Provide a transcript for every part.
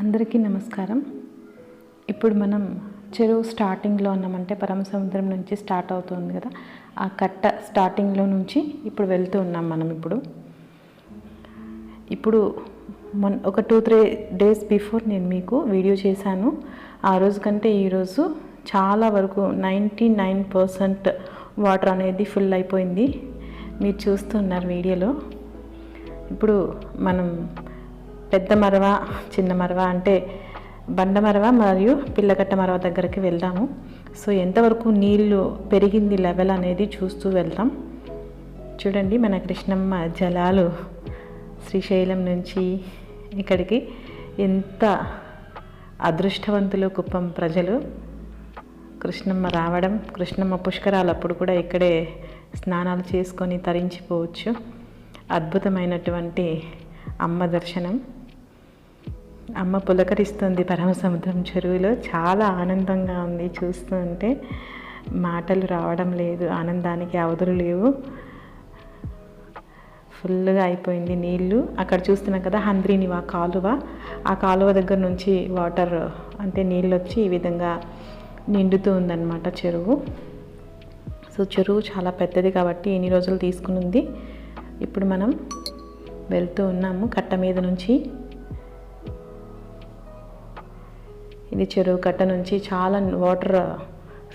అందరికీ నమస్కారం. ఇప్పుడు మనం చెరువు స్టార్టింగ్లో ఉన్నామంటే పరమ సముద్రం నుంచి స్టార్ట్ అవుతుంది కదా. ఆ కట్ట స్టార్టింగ్లో నుంచి ఇప్పుడు వెళ్తూ ఉన్నాం మనం ఇప్పుడు. ఇప్పుడు మొన్ ఒక టూ త్రీ డేస్ బిఫోర్ నేను మీకు వీడియో చేశాను. ఆ రోజు కంటే ఈరోజు చాలా వరకు నైంటీ నైన్ పర్సెంట్ వాటర్ అనేది ఫుల్ అయిపోయింది. మీరు చూస్తున్నారు వీడియోలో. ఇప్పుడు మనం పెద్ద మరవ చిన్న మరవ అంటే బండ మరవ మరియు పిల్లగట్ట మరవ దగ్గరికి వెళ్దాము. సో ఎంతవరకు నీళ్ళు పెరిగింది లెవెల్ అనేది చూస్తూ వెళ్తాం చూడండి మన కృష్ణమ్మ జలాలు శ్రీశైలం నుంచి ఇక్కడికి ఎంత అదృష్టవంతులు కుప్పం ప్రజలు. కృష్ణమ్మ రావడం కృష్ణమ్మ పుష్కరాలు అప్పుడు కూడా ఇక్కడే స్నానాలు చేసుకొని తరించిపోవచ్చు. అద్భుతమైనటువంటి అమ్మ దర్శనం. అమ్మ పులకరిస్తుంది పరమసముద్రం చెరువులో. చాలా ఆనందంగా ఉంది చూస్తుంటే మాటలు రావడం లేదు ఆనందానికి అవధులు లేవు. ఫుల్గా అయిపోయింది నీళ్ళు అక్కడ చూస్తున్నాం కదా హంద్రీనివా కాలువ. ఆ కాలువ దగ్గర నుంచి వాటర్ అంటే నీళ్ళు వచ్చి ఈ విధంగా నిండుతూ ఉందన్నమాట చెరువు. సో చెరువు చాలా పెద్దది కాబట్టి ఎన్ని రోజులు తీసుకుని ఉంది ఇప్పుడు మనం వెళ్తూ ఉన్నాము కట్ట మీద నుంచి. ఇది చెరువు కట్ట నుంచి చాలా వాటర్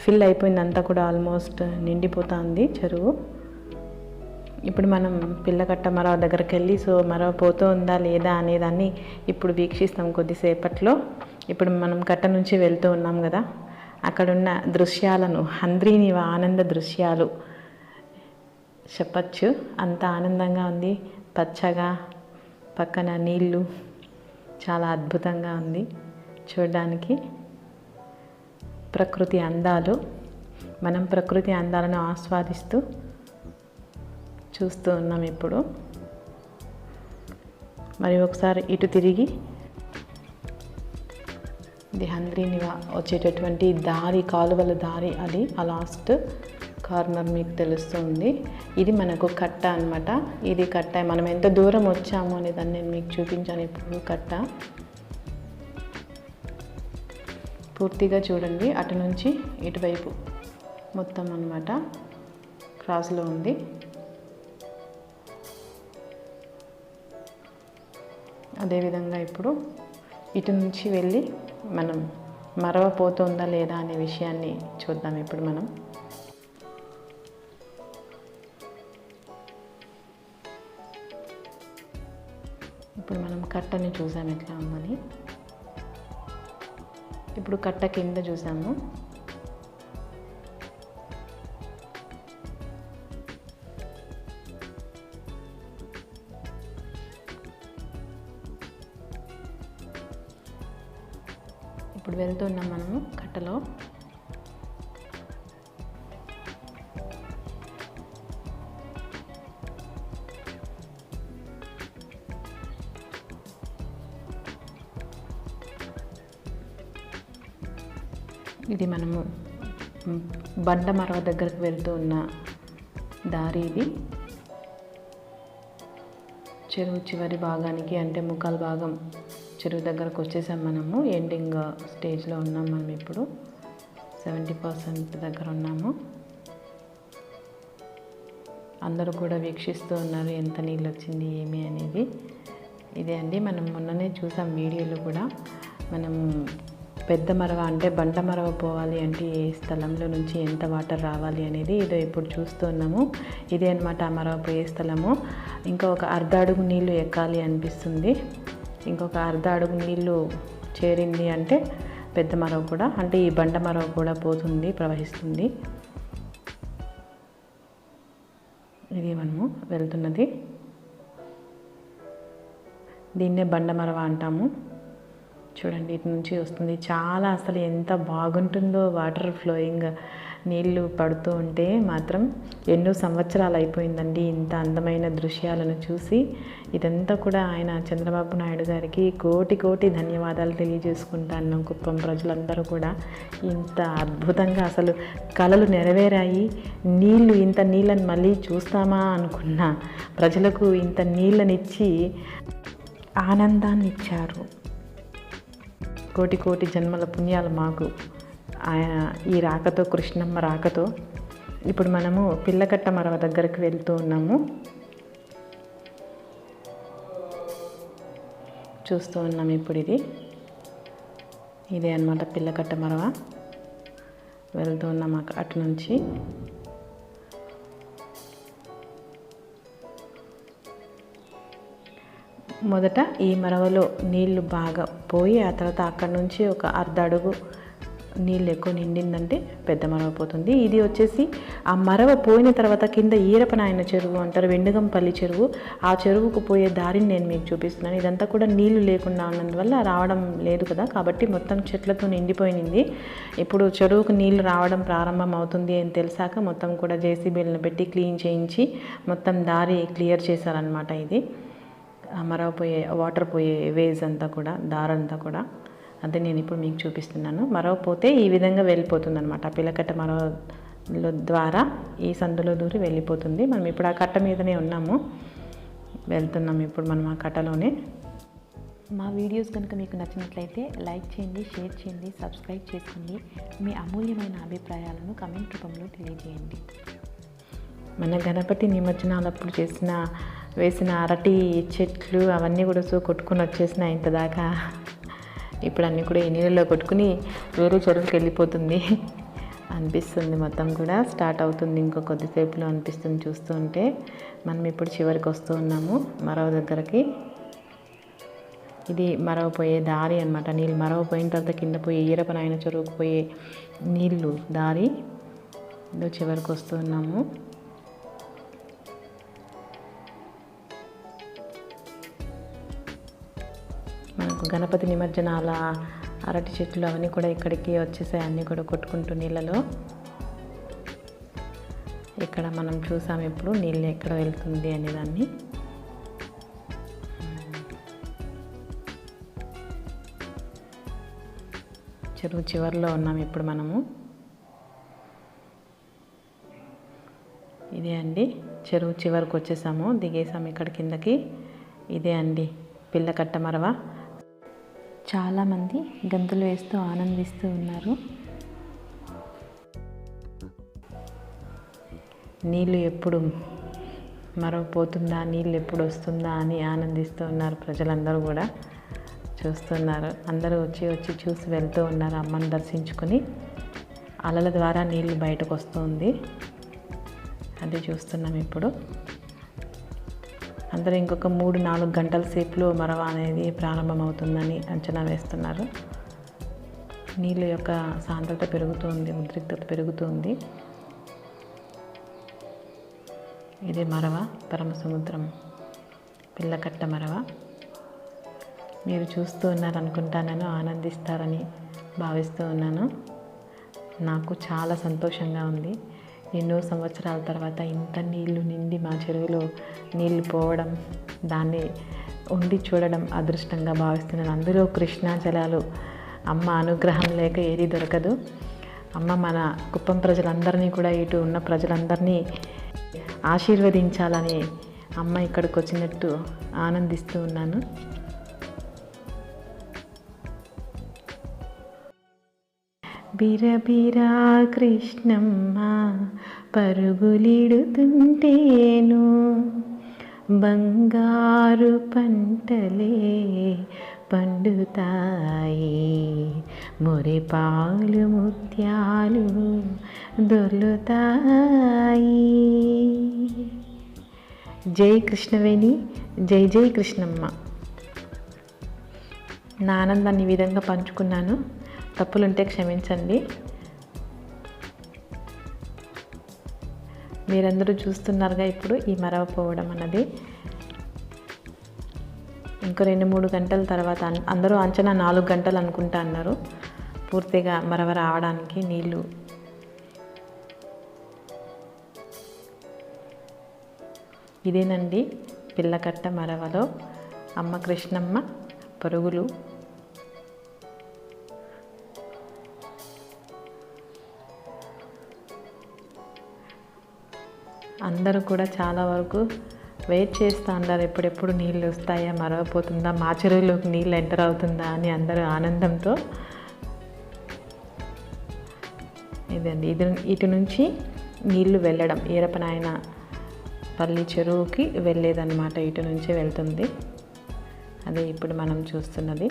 ఫిల్ అయిపోయింది అంతా కూడా ఆల్మోస్ట్ నిండిపోతుంది చెరువు. ఇప్పుడు మనం పిల్లకట్ట మరో దగ్గరికి వెళ్ళి సో మరో పోతూ ఉందా లేదా అనేదాన్ని ఇప్పుడు వీక్షిస్తాం కొద్దిసేపట్లో. ఇప్పుడు మనం కట్ట నుంచి వెళ్తూ ఉన్నాం కదా అక్కడున్న దృశ్యాలను హంద్రీనివ ఆనంద దృశ్యాలు చెప్పచ్చు. అంత ఆనందంగా ఉంది పచ్చగా పక్కన నీళ్ళు చాలా అద్భుతంగా ఉంది. చూడడానికి ప్రకృతి అందాలు మనం ప్రకృతి అందాలను ఆస్వాదిస్తూ చూస్తూ ఉన్నాం ఇప్పుడు. మరి ఒకసారి ఇటు తిరిగి ఇది హంద్రీనిగా వచ్చేటటువంటి దారి కాలువల దారి అది ఆ లాస్ట్ కార్నర్ మీకు తెలుస్తుంది. ఇది మనకు కట్ట అనమాట ఇది కట్ట. మనం ఎంత దూరం వచ్చాము అనే దాన్ని నేను మీకు చూపించాను. ఇప్పుడు కట్ట. పూర్తిగా చూడండి. అటు నుంచి ఇటువైపు మొత్తం అనమాట క్రాస్లో ఉంది. అదేవిధంగా ఇప్పుడు ఇటు నుంచి వెళ్ళి మనం మరవపోతుందా లేదా అనే విషయాన్ని చూద్దాం ఇప్పుడు మనం. ఇప్పుడు మనం కట్టని చూసాం ఎట్లా ఉందని. ఇప్పుడు కట్ట కింద చూసాము. ఇప్పుడు వెళ్తున్నాం మనము కట్టలో. ఇది మనము బండ మరవ దగ్గరకు వెళ్తూ ఉన్న దారి ఇది. చెరువు చివరి భాగానికి అంటే ముఖాల భాగం చెరువు దగ్గరకు వచ్చేసాం మనము. ఎండింగ్ స్టేజ్లో ఉన్నాం మనం ఇప్పుడు. సెవెంటీ పర్సెంట్ దగ్గర ఉన్నాము. అందరూ కూడా వీక్షిస్తూ ఉన్నారు ఎంత నీళ్ళు వచ్చింది ఏమి అనేది. ఇదే అండి. మనం మొన్ననే చూసాం వీడియోలో కూడా. మనం పెద్ద మరవ అంటే బండ మరవ పోవాలి అంటే ఏ స్థలంలో నుంచి ఎంత వాటర్ రావాలి అనేది ఇదో ఇప్పుడు చూస్తున్నాము ఇదే అనమాట ఆ మరవ పోయే స్థలము. ఇంకా ఒక అర్ధ అడుగు నీళ్ళు ఎక్కాలి అనిపిస్తుంది. ఇంకొక అర్ధ అడుగు నీళ్ళు చేరింది అంటే పెద్ద మరవ కూడా అంటే ఈ బండ మరవ కూడా పోతుంది ప్రవహిస్తుంది. ఇది మనము వెళ్తున్నది. దీన్నే బండ మరవ అంటాము. చూడండి ఇటు నుంచి వస్తుంది. చాలా అసలు ఎంత బాగుంటుందో వాటర్ ఫ్లోయింగ్ నీళ్ళు పడుతూ ఉంటే మాత్రం ఎన్నో సంవత్సరాలు అయిపోయిందండి ఇంత అందమైన దృశ్యాలను చూసి. ఇదంతా కూడా ఆయన చంద్రబాబు నాయుడు గారికి కోటి కోటి ధన్యవాదాలు తెలియజేసుకుంటాను కుప్పం ప్రజలందరూ కూడా. ఇంత అద్భుతంగా అసలు కళలు నెరవేరాయి. నీళ్ళు ఇంత నీళ్ళని మళ్ళీ చూస్తామా అనుకున్న ప్రజలకు ఇంత నీళ్ళనిచ్చి ఆనందాన్ని ఇచ్చారు కోటి కోటి జన్మల పుణ్యాలు మాకు. ఆయన ఈ రాకతో కృష్ణమ్మ రాకతో ఇప్పుడు మనము పిల్లకట్ట మరవ దగ్గరకు వెళ్తూ ఉన్నాము. చూస్తూ ఉన్నాం ఇప్పుడు ఇది. ఇదే అనమాట పిల్లకట్ట మరవ. వెళ్తూ ఉన్నాం అక్క- అటు నుంచి. మొదట ఈ మరవలో నీళ్ళు బాగా పోయి ఆ తర్వాత అక్కడ నుంచి ఒక అర్ధ అడుగు నీళ్ళు ఎక్కువ నిండిందంటే పెద్ద మరవ పోతుంది. ఇది వచ్చేసి ఆ మరవ పోయిన తర్వాత కింద ఈరపనాయన చెరువు అంటారు వెండుగంపల్లి చెరువు. ఆ చెరువుకు పోయే దారిని నేను మీకు చూపిస్తున్నాను. ఇదంతా కూడా నీళ్ళు లేకుండా ఉన్నందువల్ల రావడం లేదు కదా. కాబట్టి మొత్తం చెట్లతో నిండిపోయింది ఇప్పుడు చెరువుకు నీళ్ళు రావడం ప్రారంభం అవుతుంది అని తెలిసాక మొత్తం కూడా జేసీబీలను పెట్టి క్లీన్ చేయించి మొత్తం దారి క్లియర్ చేశారనమాట ఇది. మరవ పోయే వాటర్ పోయే వేజ్ అంతా కూడా దారంతా కూడా. అదే నేను ఇప్పుడు మీకు చూపిస్తున్నాను. మరవపోతే ఈ విధంగా వెళ్ళిపోతుంది అనమాట పిల్లకట్ట మరవలో ద్వారా ఈ సందులో దూరి వెళ్ళిపోతుంది. మనం ఇప్పుడు ఆ కట్ట మీదనే ఉన్నాము. వెళ్తున్నాం ఇప్పుడు మనం ఆ కట్టలోనే. మా వీడియోస్ కనుక మీకు నచ్చినట్లయితే లైక్ చేయండి షేర్ చేయండి సబ్స్క్రైబ్ చేసుకోండి. మీ అమూల్యమైన అభిప్రాయాలను కమెంట్ రూపంలో తెలియజేయండి. మన గణపతి నిమజ్జనాలప్పుడు చేసిన వేసిన అరటి చెట్లు అవన్నీ కూడా సో కొట్టుకుని వచ్చేసిన ఇంత దాకా ఇప్పుడు అన్నీ కూడా ఈ నీళ్ళలో కొట్టుకుని వేరే చెరువుకి వెళ్ళిపోతుంది. అనిపిస్తుంది మొత్తం కూడా. స్టార్ట్ అవుతుంది ఇంకో కొద్దిసేపులో అనిపిస్తుంది చూస్తూ ఉంటే. మనం ఇప్పుడు చివరికి వస్తూ ఉన్నాము మరవ దగ్గరకి. ఇది మరవపోయే దారి అనమాట నీళ్ళు మరవపోయిన తర్వాత కింద పోయే ఈరపనాయన చెరువుకు పోయే నీళ్ళు దారి. ఇదో చివరికి వస్తూ గణపతి నిమజ్జనాల అరటి చెట్లు అవన్నీ కూడా ఇక్కడికి వచ్చేసాయి. అన్నీ కూడా కొట్టుకుంటూ నీళ్ళలో. ఇక్కడ మనం చూసాం ఇప్పుడు నీళ్ళు ఎక్కడ వెళ్తుంది అనే దాన్ని చెరువు చివరిలో ఉన్నాం ఇప్పుడు మనము. ఇదే అండి. చెరువు చివరికి వచ్చేసాము. దిగేసాము ఇక్కడ కిందకి. ఇదే అండి. పిల్లకట్ట మరవ. చాలామంది గంతులు వేస్తూ ఆనందిస్తూ ఉన్నారు. నీళ్ళు ఎప్పుడు మరవపోతుందా నీళ్ళు ఎప్పుడు వస్తుందా? అని ఆనందిస్తూ ఉన్నారు ప్రజలందరూ కూడా. చూస్తున్నారు. అందరూ వచ్చి వచ్చి చూసి వెళ్తూ ఉన్నారు అమ్మని దర్శించుకొని. అలల ద్వారా నీళ్ళు బయటకు వస్తుంది అది చూస్తున్నాం ఇప్పుడు. అందరూ ఇంకొక మూడు నాలుగు గంటల సేపులో మరవ అనేది ప్రారంభమవుతుందని అంచనా వేస్తున్నారు. నీళ్ళ యొక్క సాంద్రత పెరుగుతుంది ఉద్రిక్తత పెరుగుతుంది. ఇది మరవ పరమ సముద్రం పిల్లకట్ట మరవ. మీరు చూస్తూ ఉన్నారనుకుంటానని ఆనందిస్తారని భావిస్తూ ఉన్నాను. నాకు చాలా సంతోషంగా ఉంది. ఎన్నో సంవత్సరాల తర్వాత ఇంత నీళ్ళు నిండి మా చెరువులో నీళ్ళు పోవడం దాన్ని ఉండి చూడడం అదృష్టంగా భావిస్తున్నాను. అందులో కృష్ణా జలాలు అమ్మ అనుగ్రహం లేక ఏది దొరకదు. అమ్మ మన కుప్పం ప్రజలందరినీ కూడా ఇటు ఉన్న ప్రజలందరినీ ఆశీర్వదించాలని అమ్మ ఇక్కడికి వచ్చినట్టు ఆనందిస్తూ ఉన్నాను. బిరబిరా కృష్ణమ్మ పరుగులిడుతుంటేను. బంగారు పంటలే పండుతాయి మురిపాలు ముత్యాలు దొర్లుతాయి. జై కృష్ణవేణి జై జై కృష్ణమ్మ. నా ఆనందాన్ని విధంగా పంచుకున్నాను. తప్పులుంటే క్షమించండి. మీరందరూ చూస్తున్నారుగా ఇప్పుడు ఈ మరవపోవడం అన్నది. ఇంకో రెండు మూడు గంటల తర్వాత అందరూ అంచనా నాలుగు గంటలు అనుకుంటా అన్నారు. పూర్తిగా మరవ రావడానికి నీళ్ళు ఇదేనండి పిల్లకట్ట మరవలో. అమ్మ కృష్ణమ్మ పరుగులు. అందరూ కూడా చాలా వరకు వెయిట్ చేస్తూ ఉన్నారు ఎప్పుడెప్పుడు నీళ్ళు వస్తాయా మరవపోతుందా మా చెరువులోకి నీళ్ళు ఎంటర్ అవుతుందా అని అందరూ ఆనందంతో ఇదండి. ఇది ఇటు నుంచి నీళ్ళు వెళ్ళడం. ఈరపనాయన పల్లి చెరువుకి వెళ్ళేదన్నమాట. ఇటు నుంచి వెళ్తుంది. అదే ఇప్పుడు మనం చూస్తున్నది.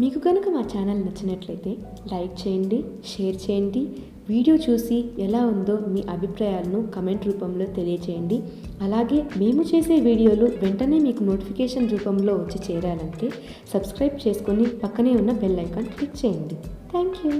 మీకు కనుక మా ఛానల్ నచ్చినట్లయితే లైక్ చేయండి షేర్ చేయండి. వీడియో చూసి ఎలా ఉందో మీ అభిప్రాయాలను కమెంట్ రూపంలో తెలియచేయండి. అలాగే మేము చేసే వీడియోలు వెంటనే మీకు నోటిఫికేషన్ రూపంలో వచ్చి చేరాలంటే సబ్స్క్రైబ్ చేసుకొని పక్కనే ఉన్న బెల్ ఐకాన్ క్లిక్ చేయండి. Thank you.